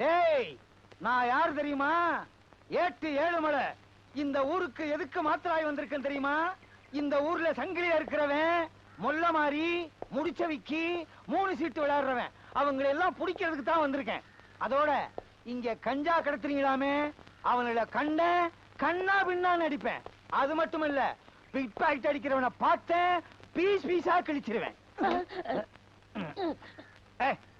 டேய் நான் யார் தெரியுமா? ஏட்டு ஏழு மலை இந்த ஊருக்கு எதுக்கு மாத்திராய் வந்திருக்கேன் தெரியுமா? இந்த ஊர்ல சங்கிலியா இருக்கிறவன் மொல்ல மாறி முடிச்ச விக்கி மூணு சீட்டு விளையாடுறவன். அவங்களை எல்லாம் பிடிக்கிறதுக்கு தான் வந்திருக்கேன். அதோட இங்க கஞ்சா கடத்துறீங்களாமே? அவங்கள கண்ட கண்ணா பின்னா நடிப்பேன் அது மட்டும் இல்ல பிக் பாக்கெட் அடிக்கிறவனை பார்த்தேன் பீஸ் பீஸா கிழிச்சிருவேன்.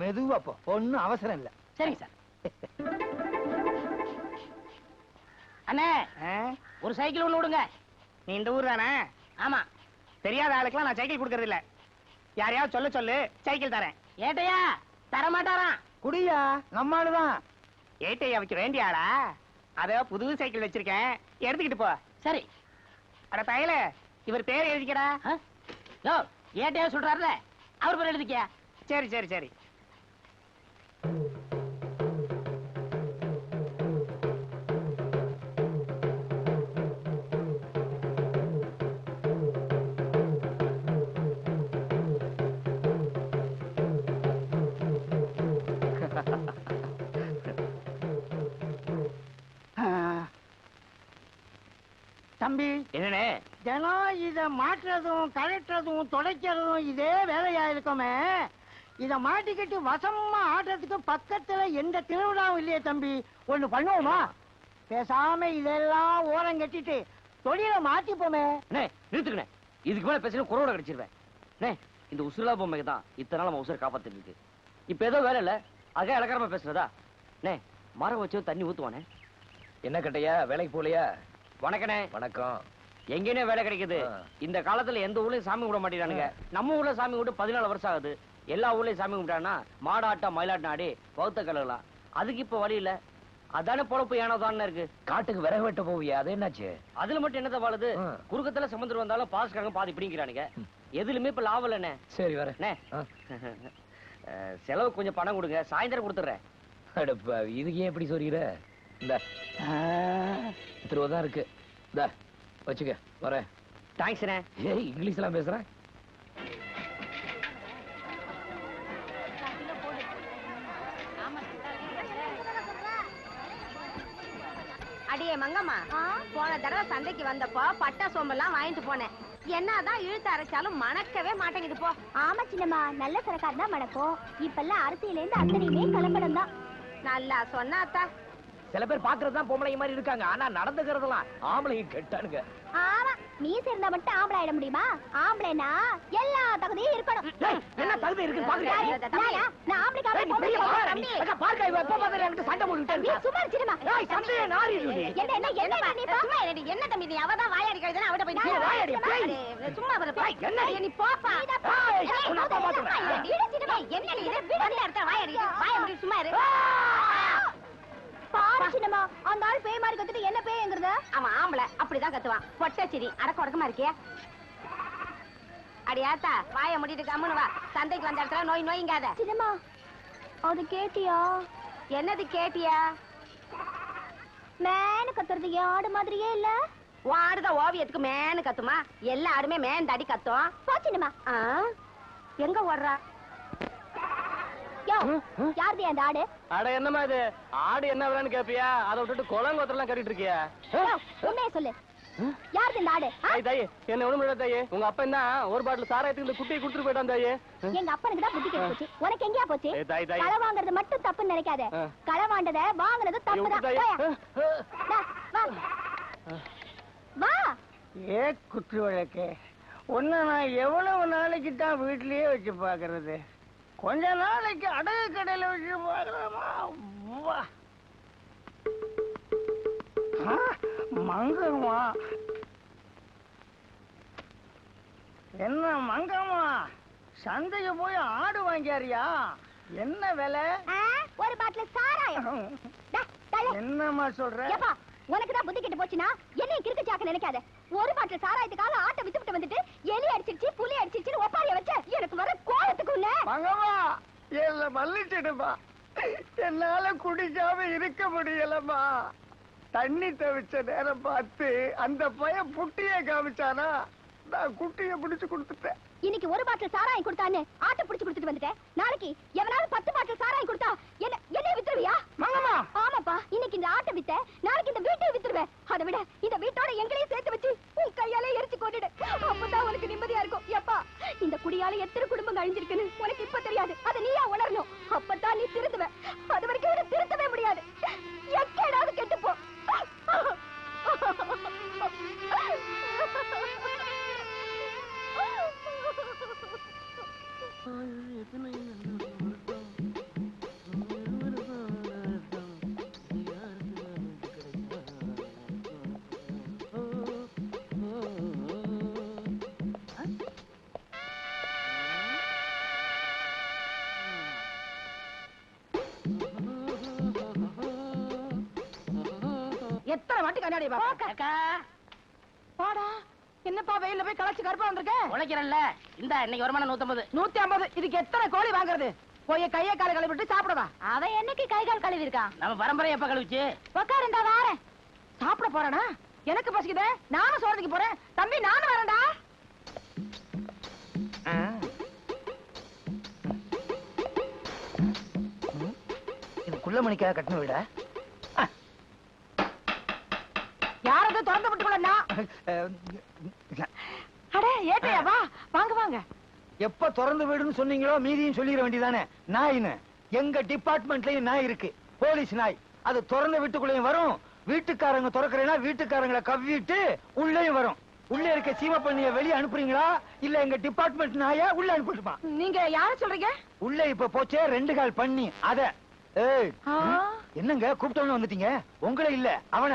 மெதுவா போ. ஒண்ணும் அவசரம் இல்ல. சரிங்க சார். அண்ணே? ஒரு சைக்கிள் ஒண்ணு விடுங்க. நீ இந்த ஊர் தானே? ஆமா. தெரியாத ஆளுக்கெல்லாம் நான் சைக்கிள் கொடுக்கறது இல்ல. யாரையாவது சொல்ல சொல்லு. சைக்கிள் தரேன். ஏட்டையா? தர மாட்டாராம் குடியா? நம்மாளுதான். ஏட்டையா வைக்க வேண்டிய ஆளா? அத புது சைக்கிள் வச்சிருக்கேன். எடுத்துக்கிட்டு போ. சரி. அட பயல இவர் பேர் எழுதிக்கடா? யோ ஏட்டையா சொல்றாருல. அவர் பேர் எழுதிக்கியா? சரி சரி சரி. தம்பி. என்னண்ணே? தினம் இத மாற்றுறதும் கழட்டுறதும் துடைக்கிறதும் இதே வேலையா இருக்குமே இத மாட்டிக்கிட்டு வசமா ஆடுறதுக்கு பக்கத்துல எந்த திருவிழாவும் இல்லையே தம்பி. ஒண்ணு பண்ணுவோமா? பேசாம இதெல்லாம் ஓரம் கட்டிட்டு தொழில மாத்திப்போமே. அண்ணே நிறுத்துக்கண்ணே இதுக்கு மேல பேசினா குரோட கடிச்சிருவேன். அண்ணே இந்த உசுரலா பொம்மைக்கு தான் இத்தனை நாள் நம்ம உசுரை காப்பாத்திட்டு இருக்கு இப்ப ஏதோ வேலை இல்ல. அதுக்காக இலக்காரமா பேசுறதா? அண்ணே மரம் வச்சு தண்ணி ஊத்துவானே? என்ன கட்டையா? வேலைக்கு போலையா வணக்கண்ணே. வணக்கம். எங்கேனே வேலை கிடைக்குது. இந்த காலத்துல எந்த ஊர்லயும் சாமி கும்பிட மாட்டேங்கிறானுங்க. நம்ம ஊர்ல சாமி கும்பிட்டு பதினாலு வருஷம் ஆகுது. எல்லா ஊர்லயும் சாமி கும்பிட்டாங்கன்னா மாடாட்டா மயிலாட்டம் ஆடி பௌத்த கலகலாம் அதுக்கு இப்ப வழி இல்ல. அதானே பொழப்பு ஏனோ தானே இருக்கு. காட்டுக்கு விறகு வெட்ட போவியா அது என்னாச்சு? அதுல மட்டும் என்னத்த வாழுது. குறுக்கத்துல சமுத்திரம் வந்தாலும் பாஸ்காரங்க பாதி பிடிக்கிறானுங்க எதுலுமே இப்ப லாபம் இல்லண்ணே. சரி வரேன். செலவு கொஞ்சம் பணம் கொடுங்க. சாயந்தரம் கொடுத்துட்றேன். இதுக்கு ஏன் இப்படி சொல்லிக்கிற இந்த. ரூபா தான் இருக்கு. இந்த வச்சுக்க வரேன். தேங்க்ஸ்ண்ணே ஏய் இங்கிலீஷ்லாம் பேசுறேன் அடியே மங்கம்மா போன தடவை சந்தைக்கு வந்தப்போ பட்டா சோம்பெல்லாம் வாங்கிட்டு போனேன். என்னதான் இழுத்து அரைச்சாலும் மணக்கவே மாட்டேங்குது போ. ஆமா சின்னம்மா நல்ல சரக்கார் தான் மணக்கும். இப்பெல்லாம் அரிசியில இருந்து அத்தனையுமே கலப்படம் தான் நல்லா சொன்னாத்தா. சில பேர் பாக்குறது தான் பொம்பளை மாதிரி இருக்காங்க ஆனா நடந்துக்கிறதெல்லாம் ஆம்பளைங்க கெட்டானுங்க ஆமா மீச இருந்தா மட்டும் ஆம்பளை ஆயிட முடியுமா ஆம்பளைனா எல்லா தகுதியும் இருக்கணும் என்ன தகுதி இருக்கு? நானா? ஆம்பளைக்கு ஆம்பளை, இவ எப்ப பார்த்தாலும் எனக்கு சண்டை போட்டுட்டே நீ. சும்மா. ஏய், நாரி இருக்கு. என்ன என்ன என்ன நீ சும்மா இருடி. என்ன தம்பி நீ அவதான் வாயாடி கழுதுனா அவட்ட போய் நான் வாயாடி, பேய். சும்மா வர என்ன நீ? நீ போப்பா ஏய், என்ன நீ இது? வந்த இடத்துல வாயாடி வாய முடி சும்மா இரு சின்னம்மா அந்த ஆள் பேய் மாதிரி கத்துட்டு என்ன பேய்ங்கிறது அவன் ஆம்பளை. அப்படிதான் கத்துவான் பொட்டச்சிரி அடக்க உடக்கமா இருக்கிய? அடியாத்தா வாய முடிட்டு கம்முனு வா. சந்தைக்கு வந்த இடத்துல நோய் நோய்ங்காத. சின்னம்மா அது கேட்டியா? என்னது கேட்டியா? மேனு கத்துறது ஆடு மாதிரியே இல்ல? வாடுத ஓவியத்துக்கு மேனு கத்துமா? எல்லா ஆடுமே மேன் தடி கத்தும். போ சின்னம்மா. ஆ? எங்க ஓடுறா? யோ அந்த ஆடு? அட என்னமா இது? ஆடு என்ன விலைன்னு கேப்பியா? அதை விட்டுட்டு குளங்கோத்திரம் கட்டிட்டு இருக்கியா உண்மையை சொல்லு. யாருது இந்த ஆடு? தாய் என்ன ஒண்ணும் இல்ல தாயே. உங்க அப்பா என்ன ஒரு பாட்டில் சாராயத்துக்கு இந்த குட்டியை கொடுத்துட்டு போயிட்டான் தாயே? எங்க அப்பனுக்கு தான் புத்தி கெட்டு போச்சு. உனக்கு எங்கேயா போச்சு? ஏய், தாய், தாய். களை வாங்குறது மட்டும் தப்புன்னு நினைக்காத. களை வாண்டத வாங்குறது தப்பு தான் வா ஏ குத்து விளக்கு உன்னை நான் எவ்வளவு நாளைக்கு தான் வீட்லயே வச்சு பாக்குறது கொஞ்ச நாளைக்கு அடகு கடையில வச்சு ஆ, மங்கம்மா. என்ன மங்கம்மா? சந்தைக்கு போய் ஆடு வாங்கியாரியா? என்ன விலை? ஒரு பாட்டில் சாராயம். என்னம்மா சொல்ற? உனக்கு தான் புத்தி கெட்டு போச்சுன்னா என்னையும் கிறுக்கு சாக்க நினைக்காத. ஒரு பாட்டில் சாராயத்துக்காக ஆட்டை வித்து விட்டு வந்துட்டு எலி அடிச்சிருச்சு புலி அடிச்சிருச்சுன்னு ஒப்பாரிய வச்ச எனக்கு வர கோலத்துக்கு உள்ள என்ன மன்னிச்சிடுமா. என்னால குடிக்காம இருக்க முடியலமா தண்ணி தவிச்ச நேரம் பார்த்து அந்த பையன் புட்டிய காமிச்சானா நான் குட்டிய பிடிச்சு கொடுத்துட்டேன். இன்னைக்கு ஒரு பாட்டில் சாராயம் கொடுத்தான்னு ஆட்டை பிடிச்சு கொடுத்துட்டு வந்துட்டேன். நாளைக்கு எவனாவது பத்து பாட்டில் சாராயம் கொடுத்தா என்ன என்ன வித்துருவியா? மங்கம்மா ஆமாப்பா இன்னைக்கு இந்த ஆட்டை வித்த நாளைக்கு இந்த வீட்டை வித்துருவேன். அதை விட இந்த வீட்டோட எங்களையும் சேர்த்து வச்சு உன் கையாலே எரிச்சு கொண்டுடு. அப்பதான் உனக்கு நிம்மதியா இருக்கும். எப்பா இந்த குடியால எத்தனை குடும்பம் எத்தனை வாட்டி கண்ணாடி பாக்கா போடா என்னப்பா வெயில்ல போய் களைச்சு கருப்பா வந்திருக்க? உழைக்கிறல்ல. இந்த இன்னைக்கு வருமானம் நூத்தம்பது. நூத்தி ஐம்பது இதுக்கு எத்தனை கோழி வாங்குறது? போய் கையை காலை கழுவிட்டு சாப்பிடவா அவன் என்னைக்கு கை கால் கழுவி இருக்கான் நம்ம பரம்பரை எப்ப கழிச்சு உக்காருந்தா வாரேன். சாப்பிட போறானா? எனக்கு பசிக்குதே. நானும் சோறதுக்கு போறேன். தம்பி நானும் வரேன்டா. இது குள்ள மணிக்காக கட்டின விட யாரது அடே ஏட்டையா வா வாங்க வாங்க. எப்ப திறந்து வீடுன்னு சொன்னீங்களோ மீதியும் சொல்லிட வேண்டியதானே? நாயின்னு. எங்க டிபார்ட்மெண்ட்லயும் நாய் இருக்கு. போலீஸ் நாய். அது திறந்த வீட்டுக்குள்ளேயும் வரும். வீட்டுக்காரங்க திறக்கிறேன்னா வீட்டுக்காரங்களை கவ்விட்டு உள்ளேயும் வரும். உள்ள இருக்க சீம பண்ணிய வெளியே அனுப்புறீங்களா? இல்ல எங்க டிபார்ட்மெண்ட் நாயா உள்ள அனுப்பிட்டுமா? நீங்க யார சொல்றீங்க? உள்ள இப்ப போச்சே ரெண்டு கால் பண்ணி. அத. என்னங்க கூப்பிட்டவன வந்துட்டீங்க? உங்களை இல்ல அவன.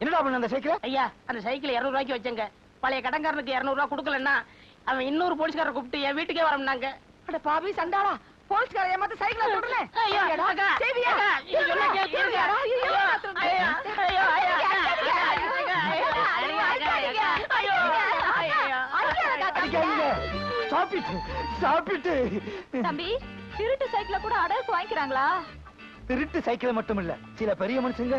என்னடா பண்ண அந்த சைக்கிளை ஐயா அந்த சைக்கிள் இருநூறு ரூபாய்க்கு வச்சேங்க பழைய கடன்காரனுக்கு இருநூறு ரூபாய் கொடுக்கலன்னா அவன் இன்னொரு போலீஸ்காரரை கூப்பிட்டு என் வீட்டுக்கே வரம்னாங்க அட பாவி சண்டாளா போலீஸ்கார ஏமாத்த சைக்கிள ஐயோ. அடிக்காதீங்க சாப்பிட்டு சாப்பிட்டு தம்பி திருட்டு சைக்கிள கூட அடகு வாங்கிக்கிறாங்களா திருட்டு சைக்கிள் மட்டும் இல்ல சில பெரிய மனுஷங்க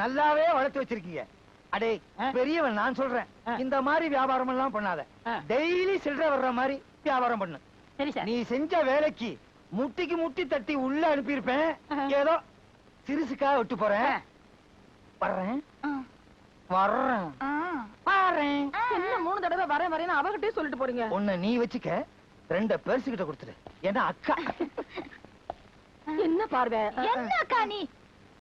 நல்லாவே வளர்த்து வச்சிருக்கீங்க. அடே பெரியவன் நான் சொல்றேன். இந்த மாதிரி வியாபாரம் எல்லாம் பண்ணாத. டெய்லி சில்லற வர்ற மாதிரி வியாபாரம் பண்ணு. சரி சார். நீ செஞ்ச வேலைக்கு முட்டிக்கு முட்டி தட்டி உள்ள அனுப்பியிருப்பேன். ஏதோ சிறுசுக்காக விட்டு போறேன். வர்றேன். வர்றேன். வர்றேன் என்ன மூணு தடவை வரேன் வரேன்னு அவகிட்டே சொல்லிட்டு போறீங்க? உன்னை நீ வச்சுக்க ரெண்ட பெருசு கிட்ட கொடுத்துரு ஏன்னா அக்கா. என்ன பார்வை? என்ன அக்கா நீ?